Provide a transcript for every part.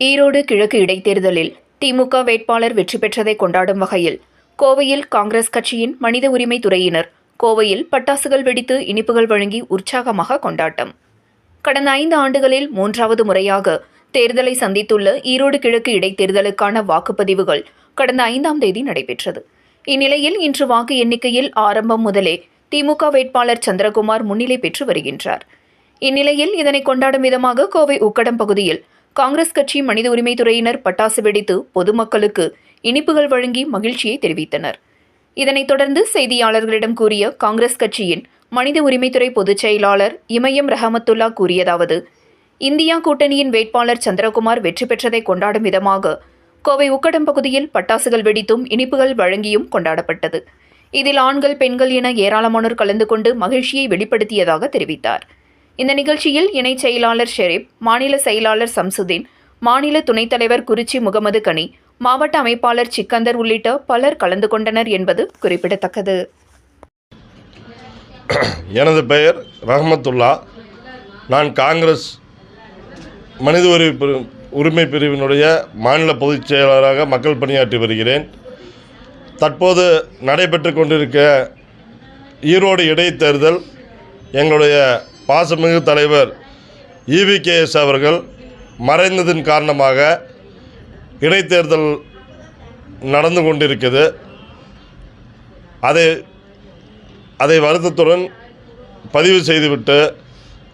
ஈரோடு கிழக்கு இடைத்தேர்தலில் திமுக வேட்பாளர் வெற்றி பெற்றதை கொண்டாடும் வகையில் கோவையில் காங்கிரஸ் கட்சியின் மனித உரிமை துறையினர் கோவையில் பட்டாசுகள் வெடித்து இனிப்புகள் வழங்கி உற்சாகமாக கொண்டாட்டம். கடந்த ஐந்து ஆண்டுகளில் மூன்றாவது முறையாக தேர்தலை சந்தித்துள்ள ஈரோடு கிழக்கு இடைத்தேர்தலுக்கான வாக்குப்பதிவுகள் கடந்த ஐந்தாம் தேதி நடைபெற்றது. இந்நிலையில் இன்று வாக்கு எண்ணிக்கையில் ஆரம்பம் முதலே திமுக வேட்பாளர் சந்திரகுமார் முன்னிலை பெற்று வருகின்றார். இந்நிலையில் இதனை கொண்டாடும் விதமாக கோவை உக்கடம் பகுதியில் காங்கிரஸ் கட்சி மனித உரிமை துறையினர் பட்டாசு வெடித்து பொதுமக்களுக்கு இனிப்புகள் வழங்கி மகிழ்ச்சியை தெரிவித்தனர். இதனைத் தொடர்ந்து செய்தியாளர்களிடம் கூறிய காங்கிரஸ் கட்சியின் மனித உரிமைத்துறை பொதுச் செயலாளர் இமயம் ரஹமத்துல்லா கூறியதாவது இந்தியா கூட்டணியின் வேட்பாளர் சந்திரகுமார் வெற்றி பெற்றதை கொண்டாடும் விதமாக கோவை உக்கடம் பகுதியில் பட்டாசுகள் வெடித்தும் இனிப்புகள் வழங்கியும் கொண்டாடப்பட்டது. இதில் ஆண்கள் பெண்கள் என ஏராளமானோர் கலந்து கொண்டு மகிழ்ச்சியை வெளிப்படுத்தியதாக தெரிவித்தார். இந்த நிகழ்ச்சியில் இணைச் செயலாளர் ஷெரீப் மாநில செயலாளர் சம்சுதீன் மாநில துணைத் தலைவர் குறிச்சி முகமது கனி மாவட்ட அமைப்பாளர் சிக்கந்தர் உள்ளிட்ட பலர் கலந்து கொண்டனர் என்பது குறிப்பிடத்தக்கது. எனது பெயர் ரஹமத்துல்லா. நான் காங்கிரஸ் மனித உரிமை பிரி- உரிமை பிரிவினுடைய மாநில பொதுச் செயலாளராக மக்கள் பணியாற்றி வருகிறேன். தற்போது நடைபெற்று கொண்டிருக்க ஈரோடு இடைத்தேர்தல் எங்களுடைய பாசமிகு தலைவர் இவிகேஎஸ் அவர்கள் மறைந்ததன் காரணமாக இடைத்தேர்தல் நடந்து கொண்டிருக்குது அதை அதை வருத்தத்துடன் பதிவு செய்துவிட்டு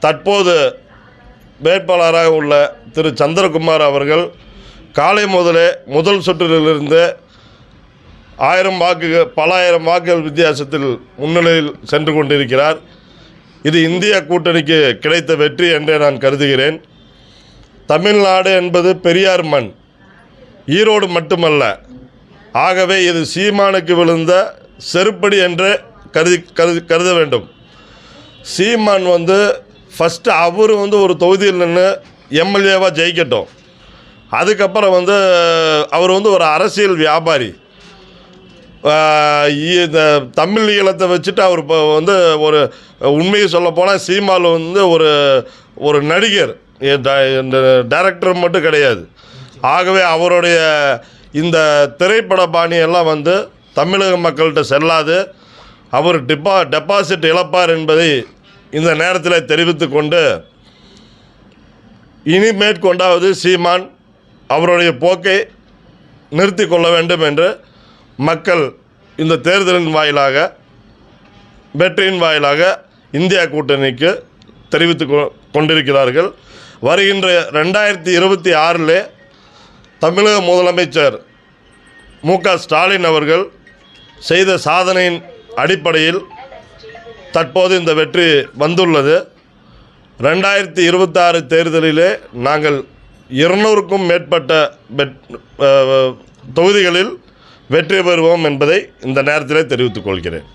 தற்போது வேட்பாளராக உள்ள திரு சந்திரகுமார் அவர்கள் காலை முதலே முதல் சுற்றிலிருந்து ஆயிரம் வாக்குகள் பல ஆயிரம் வாக்குகள் வித்தியாசத்தில் முன்னிலையில் சென்று கொண்டிருக்கிறார். இது இந்திய கூட்டணிக்கு கிடைத்த வெற்றி என்றே நான் கருதுகிறேன். தமிழ்நாடு என்பது பெரியார் மண் ஈரோடு மட்டுமல்ல. ஆகவே இது சீமானுக்கு விழுந்த செருப்படி என்று கருதி கருதி கருத வேண்டும். சீமான் வந்து ஃபஸ்ட்டு அவர் வந்து ஒரு தொகுதியில் நின்று எம்எல்ஏவாக ஜெயிக்கட்டும். அதுக்கப்புறம் வந்து அவர் வந்து ஒரு அரசியல் வியாபாரி. இந்த தமிழ் ஈழத்தை வச்சுட்டு அவர் இப்போ வந்து ஒரு உண்மையை சொல்ல போனால் சீமால் வந்து ஒரு ஒரு நடிகர். இந்த டைரக்டர் மட்டும் கிடையாது. ஆகவே அவருடைய இந்த திரைப்பட பாணியெல்லாம் வந்து தமிழக மக்கள்கிட்ட செல்லாது. அவர் டிப்பா டெபாசிட் இழப்பார் என்பதை இந்த நேரத்தில் தெரிவித்து கொண்டு இனி மேற்கொண்டாவது சீமான் அவருடைய போக்கை நிறுத்தி கொள்ள வேண்டும் என்று மக்கள் இந்த தேர்தலின் வாயிலாக வெற்றியின் வாயிலாக இந்தியா கூட்டணிக்கு தெரிவித்து கொ- கொண்டிருக்கிறார்கள். வருகின்ற ரெண்டாயிரத்தி இருபத்தி ஆறில் தமிழக முதலமைச்சர் மு க ஸ்டாலின் அவர்கள் செய்த சாதனையின் அடிப்படையில் தற்போது இந்த வெற்றி வந்துள்ளது. ரெண்டாயிரத்தி இருபத்தாறு தேர்தலிலே நாங்கள் இருநூறுக்கும் மேற்பட்ட தொகுதிகளில் வெற்றி பெறுவோம் என்பதை இந்த நேரத்திலே தெரிவித்துக் கொள்கிறேன்.